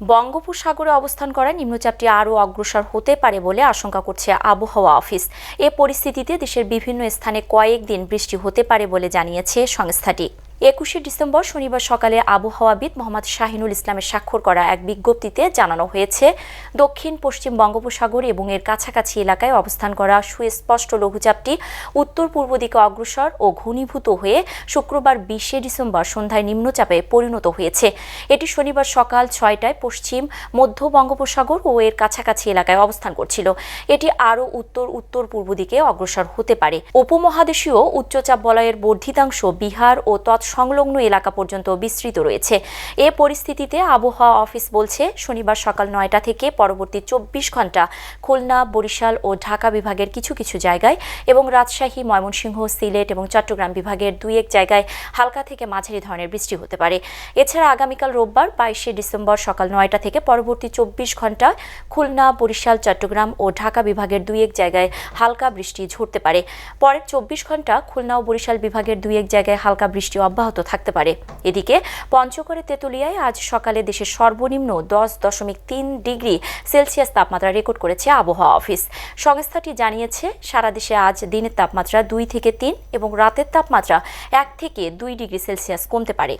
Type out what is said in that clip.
বঙ্গোপসাগরে অবস্থান করা নিম্নচাপটি আরও অগ্রসর হতে পারে বলে আশঙ্কা করছে আবহাওয়া অফিস। এ পরিস্থিতিতে দেশের বিভিন্ন স্থানে কয়েক দিন বৃষ্টি হতে পারে বলে জানিয়েছে সংস্থাটি। একুশে ডিসেম্বর শনিবার সকালে আবহাওয়াবিদ মোহাম্মদ শাহিনুল ইসলামের স্বাক্ষর করা এক বিজ্ঞপ্তিতে জানানো হয়েছে, দক্ষিণ, পশ্চিম বঙ্গোপসাগর এবং এর কাছাকাছি এলাকায় অবস্থান করা সুস্পষ্ট লঘুচাপটি উত্তর পূর্ব দিকে অগ্রসর ও ঘনীভূত হয়ে শুক্রবার বিশে ডিসেম্বর সন্ধ্যায় নিম্নচাপে পরিণত হয়েছে। এটি শনিবার সকাল ছয়টায় পশ্চিম, মধ্য বঙ্গোপসাগর ও এর কাছাকাছি এলাকায় অবস্থান করছিল। এটি আরও উত্তর উত্তর পূর্ব দিকে অগ্রসর হতে পারে। উপমহাদেশীয় উচ্চচাপ বলয়ের বর্ধিতাংশ বিহার ও তৎসংলগ্ন এলাকা পর্যন্ত বিস্তৃত রয়েছে। এ পরিস্থিতিতে আবহাওয়া অফিস বলছে, শনিবার সকাল নয়টা থেকে পরবর্তী চব্বিশ ঘণ্টা খুলনা, বরিশাল ও ঢাকা বিভাগের কিছু কিছু জায়গায় এবং রাজশাহী, ময়মনসিংহ, সিলেট এবং চট্টগ্রাম বিভাগের দুই এক জায়গায় হালকা থেকে মাঝারি ধরনের বৃষ্টি হতে পারে। এছাড়া আগামীকাল রোববার বাইশে ডিসেম্বর সকাল নয়টা থেকে পরবর্তী চব্বিশ ঘণ্টা খুলনা, বরিশাল, চট্টগ্রাম ও ঢাকা বিভাগের দুই এক জায়গায় হালকা বৃষ্টি ঝরতে পারে। পরের চব্বিশ ঘণ্টা খুলনা ও বরিশাল বিভাগের দুই এক জায়গায় হালকা বৃষ্টি অব্যাহত থাকতে পারে। এদিকে পঞ্চগড়ে তেঁতুলিয়ায় আজ সকালে দেশের সর্বনিম্ন দশ দশমিক তিন ডিগ্রি সেলসিয়াস তাপমাত্রা রেকর্ড করেছে আবহাওয়া অফিস। সংস্থাটি জানিয়েছে, সারা দেশে আজ দিনের তাপমাত্রা দুই থেকে তিন এবং রাতের তাপমাত্রা এক থেকে দুই ডিগ্রি সেলসিয়াস কমতে পারে।